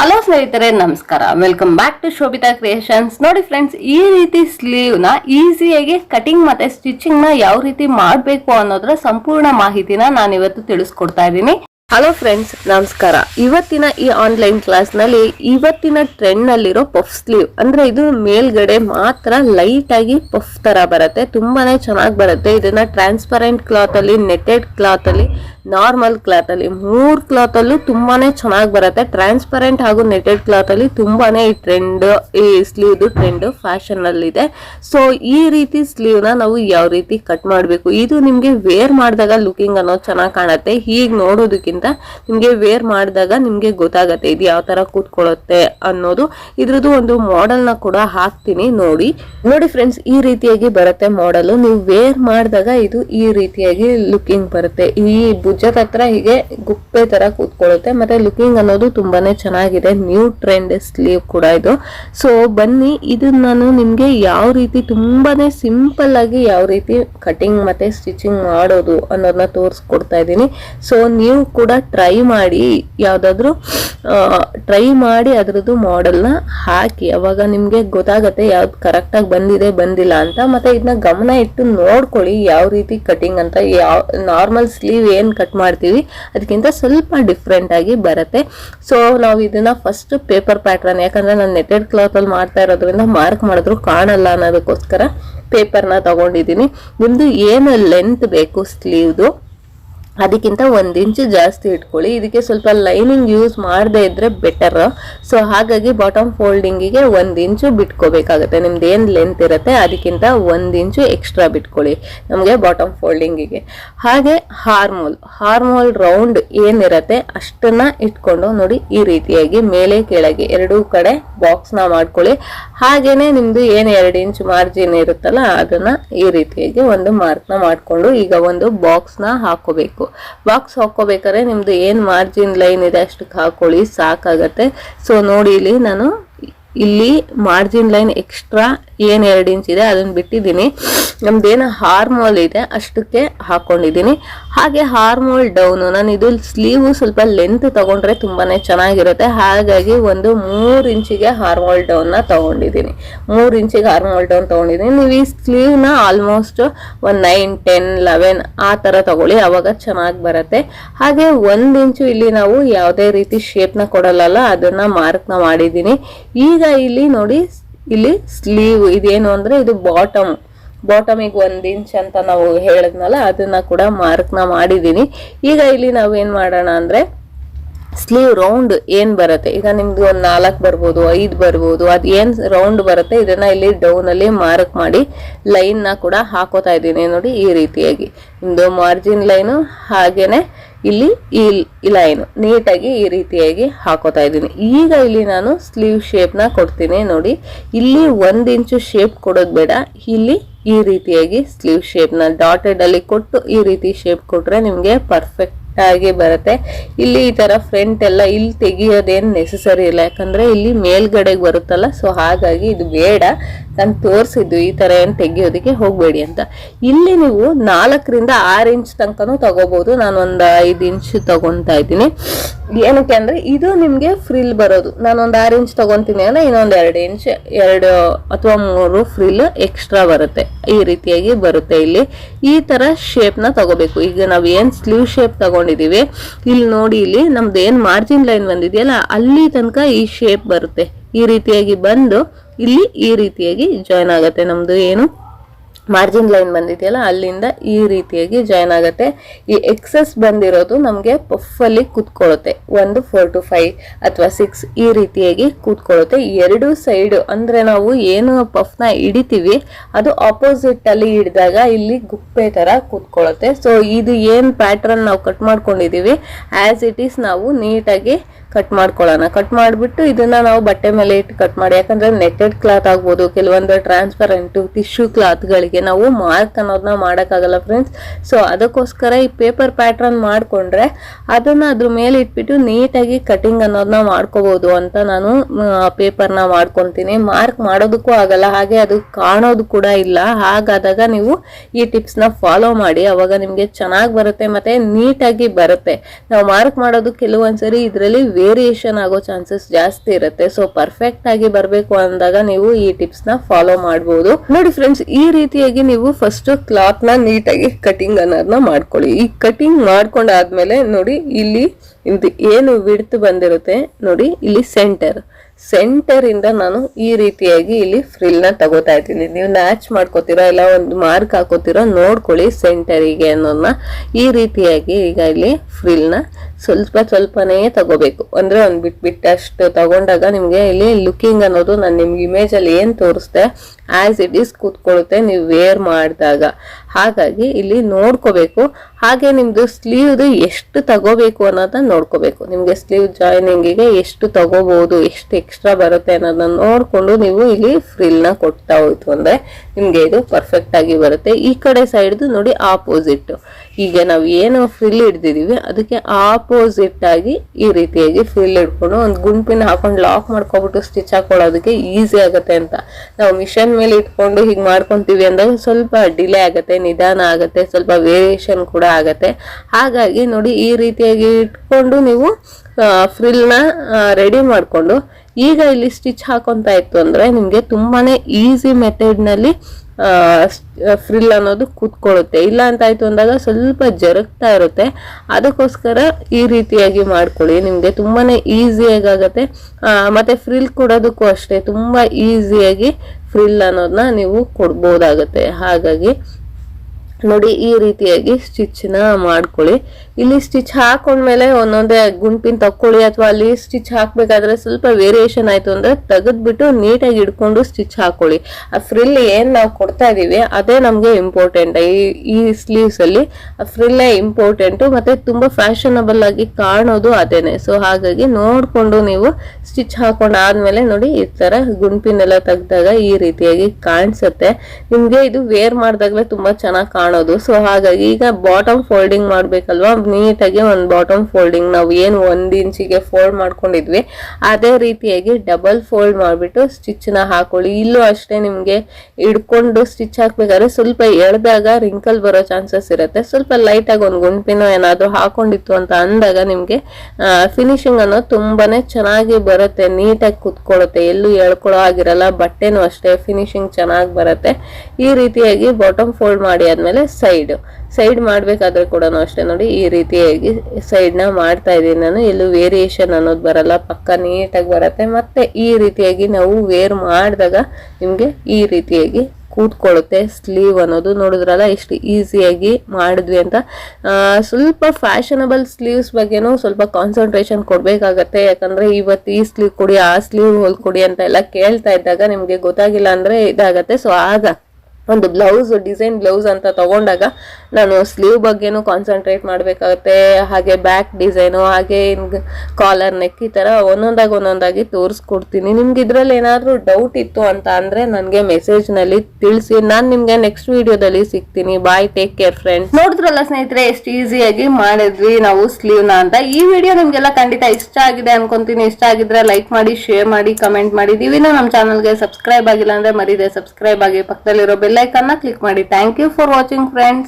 Hello ಸ್ನೇಹಿತರೆ, ನಮಸ್ಕಾರ. Welcome back to Shobhitha creations ನೋಡಿ ಫ್ರೆಂಡ್ಸ್ ಈ ರೀತಿ ಸ್ಲೀವ್ನ ಈಸಿಯಾಗಿ ಕಟಿಂಗ್ ಮತ್ತೆ ಸ್ಟಿಚಿಂಗ್ನ ಯಾವ ರೀತಿ ಮಾಡಬೇಕು ಅನ್ನೋದ್ರ ಸಂಪೂರ್ಣ ಮಾಹಿತಿನ ನಾನು ಇವತ್ತು ತಿಳಿಸ್ಕೊಡ್ತಾ ಇದ್ದೀನಿ. ಹಲೋ ಫ್ರೆಂಡ್ಸ್ ನಮಸ್ಕಾರ. ಇವತ್ತಿನ ಈ ಆನ್ಲೈನ್ ಕ್ಲಾಸ್ನಲ್ಲಿ ಇವತ್ತಿನ ಟ್ರೆಂಡ್ ನಲ್ಲಿರೋ ಪಫ್ ಸ್ಲೀವ್ ಅಂದ್ರೆ ಇದು ಮೇಲ್ಗಡೆ ಮಾತ್ರ ಲೈಟ್ ಆಗಿ ಪಫ್ ತರ ಬರುತ್ತೆ. ತುಂಬಾನೇ ಚೆನ್ನಾಗಿ ಬರುತ್ತೆ. ಇದನ್ನ ಟ್ರಾನ್ಸ್ಪರೆಂಟ್ ಕ್ಲಾತ್ ಅಲ್ಲಿ ನೆಟೆಡ್ ಕ್ಲಾತ್ ಅಲ್ಲಿ ನಾರ್ಮಲ್ ಕ್ಲಾತ್ ಅಲ್ಲಿ. ಮೂರ್ ಕ್ಲಾತ್ ಅಲ್ಲೂ ತುಂಬಾನೇ ಚೆನ್ನಾಗಿ ಬರುತ್ತೆ. ಟ್ರಾನ್ಸ್ಪರೆಂಟ್ ಹಾಗೂ ನೆಟೆಡ್ ಕ್ಲಾತ್ ಅಲ್ಲಿ ತುಂಬಾನೇ ಈ ಟ್ರೆಂಡ್, ಈ ಸ್ಲೀವ್ ಟ್ರೆಂಡ್ ಫ್ಯಾಷನ್ ಅಲ್ಲಿ ಇದೆ ಸೊ, ಈ ರೀತಿ ಸ್ಲೀವ್ನ ನಾವು ಯಾವ ರೀತಿ ಕಟ್ ಮಾಡಬೇಕು? ಇದು ನಿಮ್ಗೆ ವೇರ್ ಮಾಡಿದಾಗ ಲುಕಿಂಗ್ ಅನ್ನೋದು ಚೆನ್ನಾಗಿ ಕಾಣುತ್ತೆ. ಹೀಗೆ ನೋಡೋದಕ್ಕಿಂತ ನಿಮ್ಗೆ ವೇರ್ ಮಾಡಿದಾಗ ನಿಮ್ಗೆ ಗೊತ್ತಾಗತ್ತೆ ಇದು ಯಾವ ತರ ಕೂತ್ಕೊಳ್ಳುತ್ತೆ ಅನ್ನೋದು. ಇದ್ರದ್ದು ಒಂದು ಮಾಡೆಲ್ನ ಕೂಡ ಹಾಕ್ತೀನಿ ನೋಡಿ. ನೋಡಿ ಫ್ರೆಂಡ್ಸ್, ಈ ರೀತಿಯಾಗಿ ಬರುತ್ತೆ ಮಾಡೆಲ್ ನೀವು ವೇರ್ ಮಾಡಿದಾಗ ಇದು ಈ ರೀತಿಯಾಗಿ ಲುಕಿಂಗ್ ಬರುತ್ತೆ. ಈ ಭುಜದ ಹತ್ರ ಹೀಗೆ ಗುಪ್ಪೆ ತರ ಕೂತ್ಕೊಳ್ಳುತ್ತೆ. ಮತ್ತೆ ಲುಕಿಂಗ್ ಅನ್ನೋದು ತುಂಬಾನೇ ಚೆನ್ನಾಗಿದೆ. ನ್ಯೂ ಟ್ರೆಂಡ್ ಸ್ಲೀವ್ ಕೂಡ ಇದು. ಸೊ ಬನ್ನಿ, ಇದನ್ನ ನಾನು ನಿಮ್ಗೆ ಯಾವ ರೀತಿ ತುಂಬಾನೇ ಸಿಂಪಲ್ ಆಗಿ ಯಾವ ರೀತಿ ಕಟಿಂಗ್ ಮತ್ತೆ ಸ್ಟಿಚಿಂಗ್ ಮಾಡೋದು ಅನ್ನೋದನ್ನ ತೋರಿಸ್ಕೊಡ್ತಾ ಇದ್ದೀನಿ. ಸೊ ನೀವು ಕೂಡ ಟ್ರೈ ಮಾಡಿ, ಯಾವ್ದಾದ್ರು ಟ್ರೈ ಮಾಡಿ ಅದರದ್ದು ಮಾಡೆಲ್ನ ಹಾಕಿ. ಅವಾಗ ನಿಮ್ಗೆ ಗೊತ್ತಾಗತ್ತೆ ಯಾವ್ದು ಕರೆಕ್ಟ್ ಆಗಿ ಬಂದಿದೆ, ಬಂದಿಲ್ಲ ಅಂತ. ಮತ್ತೆ ಇದನ್ನ ಗಮನ ಇಟ್ಟು ನೋಡ್ಕೊಳ್ಳಿ ಯಾವ ರೀತಿ ಕಟಿಂಗ್ ಅಂತ. ಯಾವ ನಾರ್ಮಲ್ ಸ್ಲೀವ್ ಏನ್ ಕಟ್ ಮಾಡ್ತೀವಿ. ಅದಕ್ಕಿಂತ ಸ್ವಲ್ಪ ಡಿಫ್ರೆಂಟ್ ಆಗಿ ಬರುತ್ತೆ. ಸೊ ನಾವು ಇದನ್ನ ಫಸ್ಟ್ ಪೇಪರ್ ಪ್ಯಾಟ್ರನ್ ಯಾಕಂದ್ರೆ ನಾನು ನೆಟೆಡ್ ಕ್ಲಾತ್ ಅಲ್ಲಿ ಮಾಡ್ತಾ ಇರೋದ್ರಿಂದ ಮಾರ್ಕ್ ಮಾಡಿದ್ರು ಕಾಣಲ್ಲ ಅನ್ನೋದಕ್ಕೋಸ್ಕರ ಪೇಪರ್ನ ತಗೊಂಡಿದ್ದೀನಿ. ನಿಮ್ದು ಏನು ಲೆಂತ್ ಬೇಕು ಸ್ಲೀವ್ದು ಅದಕ್ಕಿಂತ ಒಂದು ಇಂಚು ಜಾಸ್ತಿ ಇಟ್ಕೊಳ್ಳಿ. ಇದಕ್ಕೆ ಸ್ವಲ್ಪ ಲೈನಿಂಗ್ ಯೂಸ್ ಮಾಡದೇ ಇದ್ರೆ ಬೆಟರ್ ಸೊ ಹಾಗಾಗಿ ಬಾಟಮ್ ಫೋಲ್ಡಿಂಗಿಗೆ ಒಂದು ಇಂಚು ಬಿಟ್ಕೋಬೇಕಾಗುತ್ತೆ. ನಿಮ್ದು ಏನು ಲೆಂತ್ ಇರುತ್ತೆ ಅದಕ್ಕಿಂತ ಒಂದು ಇಂಚು ಎಕ್ಸ್ಟ್ರಾ ಬಿಟ್ಕೊಳ್ಳಿ ನಮಗೆ ಬಾಟಮ್ ಫೋಲ್ಡಿಂಗಿಗೆ ಹಾಗೆ ಹಾರ್ಮೋಲ್ ಹಾರ್ಮೋಲ್ ರೌಂಡ್ ಏನಿರತ್ತೆ ಅಷ್ಟನ್ನ ಇಟ್ಕೊಂಡು ನೋಡಿ ಈ ರೀತಿಯಾಗಿ ಮೇಲೆ ಕೆಳಗೆ ಎರಡೂ ಕಡೆ ಬಾಕ್ಸ್ನ ಮಾಡ್ಕೊಳ್ಳಿ. ಹಾಗೇನೆ ನಿಮ್ದು ಏನು ಎರಡು ಇಂಚ್ ಮಾರ್ಜಿನ್ ಇರುತ್ತಲ್ಲ, ಅದನ್ನ ಈ ರೀತಿಯಾಗಿ ಒಂದು ಮಾರ್ಕ್ನ ಮಾಡಿಕೊಂಡು ಈಗ ಒಂದು ಬಾಕ್ಸ್ನ ಹಾಕೋಬೇಕು. ಬಾಕ್ಸ್ ಹಾಕೋಬೇಕಾದ್ರೆ ನಿಮ್ದು ಏನು ಮಾರ್ಜಿನ್ ಲೈನ್ ಇದೆ ಅಷ್ಟಕ್ಕೆ ಹಾಕೊಳ್ಳಿ, ಸಾಕಾಗತ್ತೆ. ಸೊ ನೋಡಿ ಇಲ್ಲಿ ನಾನು ಇಲ್ಲಿ ಮಾರ್ಜಿನ್ ಲೈನ್ ಎಕ್ಸ್ಟ್ರಾ ಏನ್ ಎರಡು ಇಂಚ್ ಇದೆ, ಅದನ್ನು ಬಿಟ್ಟಿದ್ದೀನಿ. ನಮ್ದೇನು ಹಾರ್ಮೋಲ್ ಇದೆ, ಅಷ್ಟಕ್ಕೆ ಹಾಕ್ಕೊಂಡಿದ್ದೀನಿ ಹಾಗೆ ಹಾರ್ಮೋಲ್ ಡೌನು ನಾನು ಇದು ಸ್ಲೀವ್ ಸ್ವಲ್ಪ ಲೆಂತ್ ತೊಗೊಂಡ್ರೆ ತುಂಬಾ ಚೆನ್ನಾಗಿರುತ್ತೆ. ಹಾಗಾಗಿ ಒಂದು ಮೂರು ಇಂಚಿಗೆ ಹಾರ್ಮೋಲ್ ಡೌನ್ನ ತೊಗೊಂಡಿದ್ದೀನಿ. ಮೂರು ಇಂಚಿಗೆ ಹಾರ್ಮೋಲ್ ಡೌನ್ ತೊಗೊಂಡಿದ್ದೀನಿ. ನೀವು ಈ ಸ್ಲೀವ್ನ ಆಲ್ಮೋಸ್ಟ್ ಒಂದ್ ನೈನ್ ಟೆನ್ ಲೆವೆನ್ ಆ ಥರ ತಗೊಳ್ಳಿ ಆವಾಗ ಚೆನ್ನಾಗಿ ಬರುತ್ತೆ. ಹಾಗೆ ಒಂದು ಇಂಚು ಇಲ್ಲಿ ನಾವು ಯಾವುದೇ ರೀತಿ ಶೇಪ್ನ ಕೊಡಲ್ಲ ಅದನ್ನು ಮಾರ್ಕ್ನ ಮಾಡಿದ್ದೀನಿ. ಈಗ ಇಲ್ಲಿ ನೋಡಿ ಇಲ್ಲಿ ಸ್ಲೀವ್ ಇದೇನು ಅಂದ್ರೆ ಇದು ಬಾಟಮ್ ಬಾಟಮಿಗೆ ಒಂದ್ ಇಂಚ್ ಅಂತ ನಾವು ಹೇಳಿದ್ನಲ್ಲ, ಅದನ್ನ ಕೂಡ ಮಾರ್ಕ್ನ ಮಾಡಿದೀನಿ. ಈಗ ಇಲ್ಲಿ ನಾವೇನ್ ಮಾಡೋಣ ಅಂದ್ರೆ ಸ್ಲೀವ್ ರೌಂಡ್ ಏನ್ ಬರುತ್ತೆ? ಈಗ ನಿಮ್ದು ಒಂದ್ ನಾಲ್ಕು ಬರ್ಬೋದು, ಐದು ಬರ್ಬೋದು, ಅದ್ ಏನ್ ರೌಂಡ್ ಬರುತ್ತೆ? ಇದನ್ನ ಇಲ್ಲಿ ಡೌನ್ ಅಲ್ಲಿ ಮಾರ್ಕ್ ಮಾಡಿ ಲೈನ್ನ ಕೂಡ ಹಾಕೋತಾ ಇದ್ದೀನಿ ನೋಡಿ ಈ ರೀತಿಯಾಗಿ. ನಿಮ್ದು ಮಾರ್ಜಿನ್ ಲೈನು ಹಾಗೇನೆ ಇಲ್ಲಿ ಈ ಲೈನ್ ನೀಟಾಗಿ ಈ ರೀತಿಯಾಗಿ ಹಾಕೋತಾ ಇದ್ದೀನಿ. ಈಗ ಇಲ್ಲಿ ನಾನು ಸ್ಲೀವ್ ಶೇಪ್ನ ಕೊಡ್ತೀನಿ ನೋಡಿ. ಇಲ್ಲಿ ಒಂದು ಇಂಚು ಶೇಪ್ ಕೊಡೋದು ಬೇಡ. ಇಲ್ಲಿ ಈ ರೀತಿಯಾಗಿ ಸ್ಲೀವ್ ಶೇಪ್ನ ಡಾಟೆಡಲ್ಲಿ ಕೊಟ್ಟು ಈ ರೀತಿ ಶೇಪ್ ಕೊಟ್ಟರೆ ನಿಮಗೆ ಪರ್ಫೆಕ್ಟ್ ಆಗಿ ಬರುತ್ತೆ. ಇಲ್ಲಿ ಈ ತರ ಫ್ರಂಟ್ ಎಲ್ಲ ಇಲ್ಲಿ ತೆಗಿಯೋದೇನು ನೆಸೆಸರಿ ಇಲ್ಲ. ಯಾಕಂದ್ರೆ ಇಲ್ಲಿ ಮೇಲ್ಗಡೆಗೆ ಬರುತ್ತಲ್ಲ ಸೊ ಹಾಗಾಗಿ ಇದು ಬೇಡ. ನಾನು ತೋರಿಸಿದ್ದು ಈ ತರ ಏನು ತೆಗಿಯೋದಕ್ಕೆ ಹೋಗ್ಬೇಡಿ ಅಂತ. ಇಲ್ಲಿ ನೀವು ನಾಲ್ಕರಿಂದ ಆರು ಇಂಚ್ ತನಕನೂ ತಗೋಬಹುದು ನಾನು ಒಂದು ಐದು ಇಂಚ್ ತಗೊಂತಾ ಇದ್ದೀನಿ. ಏನಕ್ಕೆ ಅಂದರೆ ಇದು ನಿಮಗೆ ಫ್ರಿಲ್ ಬರೋದು. ನಾನು ಒಂದು ಆರು ಇಂಚ್ ತಗೊಂತೀನಿ ಅಂದ್ರೆ ಇನ್ನೊಂದು ಎರಡು ಇಂಚ್ ಎರಡು ಅಥವಾ ಮೂರು ಫ್ರಿಲ್ ಎಕ್ಸ್ಟ್ರಾ ಬರುತ್ತೆ. ಈ ರೀತಿಯಾಗಿ ಬರುತ್ತೆ ಇಲ್ಲಿ. ಈ ತರ ಶೇಪ್ನ ತಗೋಬೇಕು. ಈಗ ನಾವು ಏನು ಸ್ಲೀವ್ ಶೇಪ್ ತಗೊಂಡಿದೀವಿ, ಇಲ್ಲಿ ನೋಡಿ ಇಲ್ಲಿ ನಮ್ದು ಏನು ಮಾರ್ಜಿನ್ ಲೈನ್ ಬಂದಿದೆಯಲ್ಲ, ಅಲ್ಲಿ ತನಕ ಈ ಶೇಪ್ ಬರುತ್ತೆ. ಈ ರೀತಿಯಾಗಿ ಬಂದು ಇಲ್ಲಿ ಈ ರೀತಿಯಾಗಿ ಜಾಯ್ನ್ ಆಗುತ್ತೆ. ನಮ್ಮದು ಏನು? ಮಾರ್ಜಿನ್ ಲೈನ್ ಬಂದಿದೆಯಲ್ಲ, ಅಲ್ಲಿಂದ ಈ ರೀತಿಯಾಗಿ ಜಾಯ್ನ್ ಆಗುತ್ತೆ. ಈ ಎಕ್ಸಸ್ ಬಂದಿರೋದು ನಮಗೆ ಪಫಲ್ಲಿ ಕೂತ್ಕೊಳ್ಳುತ್ತೆ. ಒಂದು ಫೋರ್ ಟು ಫೈವ್ ಅಥವಾ ಸಿಕ್ಸ್ ಈ ರೀತಿಯಾಗಿ ಕೂತ್ಕೊಳ್ಳುತ್ತೆ. ಎರಡು ಸೈಡು ಅಂದರೆ ನಾವು ಏನು ಪಫ್ನ ಹಿಡಿತೀವಿ, ಅದು ಆಪೋಸಿಟಲ್ಲಿ ಹಿಡಿದಾಗ ಇಲ್ಲಿ ಗುಪ್ಪೆ ಥರ ಕೂತ್ಕೊಳ್ಳುತ್ತೆ. ಸೊ ಇದು ಏನು ಪ್ಯಾಟ್ರನ್ ನಾವು ಕಟ್ ಮಾಡ್ಕೊಂಡಿದ್ದೀವಿ ಆ್ಯಸ್ ಇಟ್ ಈಸ್ ನಾವು ನೀಟಾಗಿ ಕಟ್ ಮಾಡ್ಕೊಳ್ಳೋಣ. ಕಟ್ ಮಾಡಿಬಿಟ್ಟು ಇದನ್ನ ನಾವು ಬಟ್ಟೆ ಮೇಲೆ ಇಟ್ಟು ಕಟ್ ಮಾಡಿ. ಯಾಕಂದ್ರೆ ನೆಟ್ಟೆಡ್ ಕ್ಲಾತ್ ಆಗ್ಬೋದು, ಕೆಲವೊಂದು ಟ್ರಾನ್ಸ್ಪರೆಂಟು ಟಿಶ್ಯೂ ಕ್ಲಾತ್ಗಳಿಗೆ ನಾವು ಮಾರ್ಕ್ ಅನ್ನೋದನ್ನ ಮಾಡೋಕ್ಕಾಗಲ್ಲ ಫ್ರೆಂಡ್ಸ್ ಸೊ ಅದಕ್ಕೋಸ್ಕರ ಈ ಪೇಪರ್ ಪ್ಯಾಟ್ರನ್ ಮಾಡಿಕೊಂಡ್ರೆ ಅದನ್ನ ಅದ್ರ ಮೇಲೆ ಇಟ್ಬಿಟ್ಟು ನೀಟಾಗಿ ಕಟಿಂಗ್ ಅನ್ನೋದನ್ನ ಮಾಡ್ಕೋಬಹುದು ಅಂತ ನಾನು ಪೇಪರ್ನ ಮಾಡ್ಕೊತೀನಿ. ಮಾರ್ಕ್ ಮಾಡೋದಕ್ಕೂ ಆಗಲ್ಲ, ಹಾಗೆ ಅದು ಕಾಣೋದು ಕೂಡ ಇಲ್ಲ. ಹಾಗಾದಾಗ ನೀವು ಈ ಟಿಪ್ಸ್ನ ಫಾಲೋ ಮಾಡಿ. ಅವಾಗ ನಿಮಗೆ ಚೆನ್ನಾಗಿ ಬರುತ್ತೆ ಮತ್ತೆ ನೀಟಾಗಿ ಬರುತ್ತೆ. ನಾವು ಮಾರ್ಕ್ ಮಾಡೋದು ಕೆಲವೊಂದ್ಸರಿ ಇದರಲ್ಲಿ ವೇರಿಯೇಷನ್ ಆಗೋ ಚಾನ್ಸಸ್ ಜಾಸ್ತಿ ಇರುತ್ತೆ. ಸೊ ಪರ್ಫೆಕ್ಟ್ ಆಗಿ ಬರಬೇಕು ಅಂದಾಗ ನೀವು ಈ ಟಿಪ್ಸ್ನ ಫಾಲೋ ಮಾಡಬಹುದು ನೋಡಿ ಫ್ರೆಂಡ್ಸ್ ಈ ರೀತಿಯಾಗಿ ನೀವು ಫಸ್ಟ್ ಕ್ಲಾತ್ನ ನೀಟಾಗಿ ಕಟಿಂಗ್ ಅನ್ನೋದನ್ನ ಮಾಡ್ಕೊಳ್ಳಿ. ಈ ಕಟಿಂಗ್ ಮಾಡ್ಕೊಂಡಾದ್ಮೇಲೆ ನೋಡಿ ಇಲ್ಲಿ ಇದು ಏನು ವಿಡ್ತ್ ಬಂದಿರುತ್ತೆ, ನೋಡಿ ಇಲ್ಲಿ ಸೆಂಟರ್ ಸೆಂಟರ್ ಇಂದ ನಾನು ಈ ರೀತಿಯಾಗಿ ಇಲ್ಲಿ ಫ್ರಿಲ್ನ ತಗೋತಾ ಇದ್ದೀನಿ. ನೀವು ಮ್ಯಾಚ್ ಮಾಡ್ಕೋತೀರಾ, ಇಲ್ಲ ಒಂದು ಮಾರ್ಕ್ ಹಾಕೋತೀರಾ, ನೋಡ್ಕೊಳ್ಳಿ ಸೆಂಟರಿಗೆ ಅನ್ನೋದನ್ನ ಈ ರೀತಿಯಾಗಿ ಈಗ ಇಲ್ಲಿ ಫ್ರಿಲ್ನ ಸ್ವಲ್ಪ ಸ್ವಲ್ಪನೇ ತಗೋಬೇಕು. ಅಂದರೆ ಒಂದು ಬಿಟ್ಟು ಬಿಟ್ಟಷ್ಟು ತಗೊಂಡಾಗ ನಿಮಗೆ ಇಲ್ಲಿ ಲುಕಿಂಗ್ ಅನ್ನೋದು ನಾನು ನಿಮ್ಗೆ ಇಮೇಜಲ್ಲಿ ಏನು ತೋರಿಸ್ದೆ ಆ್ಯಸ್ ಇಟ್ ಈಸ್ ಕೂತ್ಕೊಳ್ಳುತ್ತೆ, ನೀವು ವೇರ್ ಮಾಡಿದಾಗ. ಹಾಗಾಗಿ ಇಲ್ಲಿ ನೋಡ್ಕೋಬೇಕು. ಹಾಗೆ ನಿಮ್ಮದು ಸ್ಲೀವ್ದು ಎಷ್ಟು ತಗೋಬೇಕು ಅನ್ನೋದನ್ನ ನೋಡ್ಕೋಬೇಕು. ನಿಮಗೆ ಸ್ಲೀವ್ ಜಾಯ್ನಿಂಗಿಗೆ ಎಷ್ಟು ತಗೋಬೋದು, ಎಷ್ಟು ಎಕ್ಸ್ಟ್ರಾ ಬರುತ್ತೆ ಅನ್ನೋದನ್ನ ನೋಡಿಕೊಂಡು ನೀವು ಇಲ್ಲಿ ಫ್ರಿಲ್ನ ಕೊಡ್ತಾ ಹೋಯ್ತು ಅಂದರೆ ನಿಮಗೆ ಇದು ಪರ್ಫೆಕ್ಟ್ ಆಗಿ ಬರುತ್ತೆ. ಈ ಕಡೆ ಸೈಡ್ದು ನೋಡಿ ಆಪೋಸಿಟ್ ಈಗ ನಾವು ಏನು ಫ್ರಿಲ್ ಹಿಡ್ದಿದ್ದೀವಿ ಅದಕ್ಕೆ ಆಪೋಸಿಟ್ ಆಗಿ ಈ ರೀತಿಯಾಗಿ ಫ್ರಿಲ್ ಇಟ್ಕೊಂಡು ಒಂದು ಗುಂಪಿನ ಹಾಕೊಂಡು ಲಾಕ್ ಮಾಡ್ಕೊಬಿಟ್ಟು ಸ್ಟಿಚ್ ಹಾಕೊಳ್ಳೋದಕ್ಕೆ ಈಸಿ ಆಗುತ್ತೆ ಅಂತ. ನಾವು ಮಿಷನ್ ಮೇಲೆ ಇಟ್ಕೊಂಡು ಹೀಗೆ ಮಾಡ್ಕೊತೀವಿ ಅಂದಾಗ ಸ್ವಲ್ಪ ಡಿಲೇ ಆಗುತ್ತೆ, ನಿಧಾನ ಆಗುತ್ತೆ, ಸ್ವಲ್ಪ ವೇರಿಯೇಷನ್ ಕೂಡ ಆಗುತ್ತೆ. ಹಾಗಾಗಿ ನೋಡಿ ಈ ರೀತಿಯಾಗಿ ಇಟ್ಕೊಂಡು ನೀವು ಫ್ರಿಲ್ನ ರೆಡಿ ಮಾಡಿಕೊಂಡು ಈಗ ಇಲ್ಲಿ ಸ್ಟಿಚ್ ಹಾಕೊಂತ ಇತ್ತು ಅಂದರೆ ನಿಮಗೆ ತುಂಬಾ ಈಸಿ ಮೆಥಡ್ನಲ್ಲಿ ಫ್ರಿಲ್ ಅನ್ನೋದು ಕೂತ್ಕೊಳ್ಳುತ್ತೆ. ಇಲ್ಲ ಅಂತ ಆಯ್ತು ಅಂದಾಗ ಸ್ವಲ್ಪ ಜರುಗ್ತಾ ಇರುತ್ತೆ. ಅದಕ್ಕೋಸ್ಕರ ಈ ರೀತಿಯಾಗಿ ಮಾಡ್ಕೊಳ್ಳಿ. ನಿಮಗೆ ತುಂಬಾ ಈಸಿಯಾಗಿ ಮತ್ತೆ ಫ್ರಿಲ್ ಕೊಡೋದಕ್ಕೂ ಅಷ್ಟೇ ತುಂಬ ಈಸಿಯಾಗಿ ಫ್ರಿಲ್ ಅನ್ನೋದನ್ನ ನೀವು ಕೊಡ್ಬೋದಾಗುತ್ತೆ. ಹಾಗಾಗಿ ನೋಡಿ ಈ ರೀತಿಯಾಗಿ ಸ್ಟಿಚ್ನ ಮಾಡ್ಕೊಳ್ಳಿ. ಇಲ್ಲಿ ಸ್ಟಿಚ್ ಹಾಕೊಂಡ್ಮೇಲೆ ಒಂದೊಂದೇ ಗುಂಪಿನ ತಕ್ಕೊಳ್ಳಿ ಅಥವಾ ಅಲ್ಲಿ ಸ್ಟಿಚ್ ಹಾಕಬೇಕಾದ್ರೆ ಸ್ವಲ್ಪ ವೇರಿಯೇಷನ್ ಆಯ್ತು ಅಂದ್ರೆ ತೆಗೆದ್ಬಿಟ್ಟು ನೀಟಾಗಿ ಇಟ್ಕೊಂಡು ಸ್ಟಿಚ್ ಹಾಕೊಳ್ಳಿ. ಆ ಫ್ರಿಲ್ ಏನು ನಾವು ಕೊಡ್ತಾ ಇದೀವಿ, ಅದೇ ನಮಗೆ ಇಂಪಾರ್ಟೆಂಟ್ ಈ ಈ ಸ್ಲೀವ್ಸ್ ಅಲ್ಲಿ ಆ ಫ್ರಿಲ್ ಇಂಪಾರ್ಟೆಂಟ್ ಮತ್ತೆ ತುಂಬಾ ಫ್ಯಾಷನಬಲ್ ಆಗಿ ಕಾಣೋದು ಅದೇನೆ. ಸೊ ಹಾಗಾಗಿ ನೋಡ್ಕೊಂಡು ನೀವು ಸ್ಟಿಚ್ ಹಾಕೊಂಡ್ ಆದ್ಮೇಲೆ ನೋಡಿ ಈ ತರ ಗುಂಪಿನೆಲ್ಲ ತೆಗ್ದಾಗ ಈ ರೀತಿಯಾಗಿ ಕಾಣಿಸುತ್ತೆ. ನಿಮಗೆ ಇದು ವೇರ್ ಮಾಡಿದಾಗಲೇ ತುಂಬಾ ಚೆನ್ನಾಗಿ ಕಾಣೋದು ಸೊ ಹಾಗಾಗಿ ಈಗ ಬಾಟಮ್ ಫೋಲ್ಡಿಂಗ್ ಮಾಡ್ಬೇಕಲ್ವಾ? ನೀಟಾಗಿ ಒಂದು ಬಾಟಮ್ ಫೋಲ್ಡಿಂಗ್ ನಾವು ಏನು ಒಂದು ಇಂಚಿಗೆ ಫೋಲ್ಡ್ ಮಾಡ್ಕೊಂಡಿದ್ವಿ. ಅದೇ ರೀತಿಯಾಗಿ ಡಬಲ್ ಫೋಲ್ಡ್ ಮಾಡಿಬಿಟ್ಟು ಸ್ಟಿಚ್ನ ಹಾಕೊಳ್ಳಿ. ಇಲ್ಲೂ ಅಷ್ಟೇ ನಿಮಗೆ ಹಿಡ್ಕೊಂಡು ಸ್ಟಿಚ್ ಹಾಕ್ಬೇಕಾದ್ರೆ ಸ್ವಲ್ಪ ಎಳೆದಾಗ ರಿಂಕಲ್ ಬರೋ ಚಾನ್ಸಸ್ ಇರುತ್ತೆ. ಸ್ವಲ್ಪ ಲೈಟಾಗಿ ಒಂದು ಗುಂಪಿನೋ ಏನಾದರೂ ಹಾಕೊಂಡಿತ್ತು ಅಂತ ಅಂದಾಗ ನಿಮಗೆ ಫಿನಿಶಿಂಗ್ ಅನ್ನೋದು ತುಂಬಾ ಚೆನ್ನಾಗಿ ಬರುತ್ತೆ. ನೀಟಾಗಿ ಕುತ್ಕೊಳ್ಳುತ್ತೆ. ಎಲ್ಲೂ ಎಳ್ಕೊಳ್ಳೋ ಆಗಿರಲ್ಲ ಬಟ್ಟೆನೂ ಅಷ್ಟೇ ಫಿನಿಶಿಂಗ್ ಚೆನ್ನಾಗಿ ಬರುತ್ತೆ. ಈ ರೀತಿಯಾಗಿ ಬಾಟಮ್ ಫೋಲ್ಡ್ ಮಾಡಿ ಆದ್ಮೇಲೆ ಸೈಡ್. ಸೈಡ್ ಮಾಡಬೇಕಾದ್ರೆ ಕೂಡ ಅಷ್ಟೇ ನೋಡಿ, ಈ ರೀತಿಯಾಗಿ ಸೈಡ್ನ ಮಾಡ್ತಾ ಇದೀನಿ ನಾನು. ಎಲ್ಲೂ ವೇರಿಯೇಷನ್ ಅನ್ನೋದು ಬರಲ್ಲ, ಪಕ್ಕ ನೀಟಾಗಿ ಬರುತ್ತೆ. ಮತ್ತೆ ಈ ರೀತಿಯಾಗಿ ನಾವು ವೇರ್ ಮಾಡಿದಾಗ ನಿಮಗೆ ಈ ರೀತಿಯಾಗಿ ಕೂತ್ಕೊಳ್ಳುತ್ತೆ ಸ್ಲೀವ್ ಅನ್ನೋದು. ನೋಡಿದ್ರಲ್ಲ ಎಷ್ಟು ಈಸಿಯಾಗಿ ಮಾಡಿದ್ವಿ ಅಂತ. ಸ್ವಲ್ಪ ಫ್ಯಾಷನಬಲ್ ಸ್ಲೀವ್ಸ್ ಬಗ್ಗೆನೂ ಸ್ವಲ್ಪ ಕಾನ್ಸಂಟ್ರೇಷನ್ ಕೊಡ್ಬೇಕಾಗತ್ತೆ. ಯಾಕಂದ್ರೆ ಇವತ್ತು ಈ ಸ್ಲೀವ್ ಕೊಡಿ, ಆ ಸ್ಲೀವ್ ಹೊಲ್ಕೊಡಿ ಅಂತ ಎಲ್ಲ ಕೇಳ್ತಾ ಇದ್ದಾಗ ನಿಮಗೆ ಗೊತ್ತಾಗಿಲ್ಲ ಅಂದ್ರೆ ಇದಾಗತ್ತೆ. ಸೊ ಆಗ ಒಂದು ಬ್ಲೌಸ್ ಡಿಸೈನ್ ಬ್ಲೌಸ್ ಅಂತ ತಗೊಂಡಾಗ ನಾನು ಸ್ಲೀವ್ ಬಗ್ಗೆನೂ ಕಾನ್ಸಂಟ್ರೇಟ್ ಮಾಡಬೇಕಾಗುತ್ತೆ. ಹಾಗೆ ಬ್ಯಾಕ್ ಡಿಸೈನು ಹಾಗೆ ಕಾಲರ್ ನೆಕ್ ಈ ಥರ ಒಂದೊಂದಾಗಿ ಒಂದೊಂದಾಗಿ ತೋರಿಸ್ಕೊಡ್ತೀನಿ. ನಿಮ್ಗೆ ಇದರಲ್ಲಿ ಏನಾದರೂ ಡೌಟ್ ಇತ್ತು ಅಂತ ಅಂದರೆ ನನಗೆ ಮೆಸೇಜ್ನಲ್ಲಿ ತಿಳಿಸಿ. ನಾನು ನಿಮಗೆ ನೆಕ್ಸ್ಟ್ ವಿಡಿಯೋದಲ್ಲಿ ಸಿಗ್ತೀನಿ. ಬಾಯ್ ಟೇಕ್ ಕೇರ್ ಫ್ರೆಂಡ್ಸ್ ನೋಡಿದ್ರಲ್ಲ ಸ್ನೇಹಿತರೆ, ಎಷ್ಟು ಈಸಿಯಾಗಿ ಮಾಡಿದ್ವಿ ನಾವು ಸ್ಲೀವ್ನ ಅಂತ. ಈ ವಿಡಿಯೋ ನಿಮಗೆಲ್ಲ ಖಂಡಿತ ಇಷ್ಟ ಆಗಿದೆ ಅನ್ಕೊಂತೀನಿ. ಇಷ್ಟ ಆಗಿದ್ರೆ ಲೈಕ್ ಮಾಡಿ ಶೇರ್ ಮಾಡಿ ಕಮೆಂಟ್ ಮಾಡಿ. ನೀವಿನ್ನೂ ನಮ್ಮ ಚಾನಲ್ಗೆ ಸಬ್ಸ್ಕ್ರೈಬ್ ಆಗಿಲ್ಲ ಅಂದರೆ ಮರಿದೆ. ಸಬ್ಸ್ಕ್ರೈಬ್ ಆಗಿ ಪಕ್ಕದಲ್ಲಿರೋ ಬೆಲ್ಲೈಕನ್ನ ಕ್ಲಿಕ್ ಮಾಡಿ. Thank you for watching friends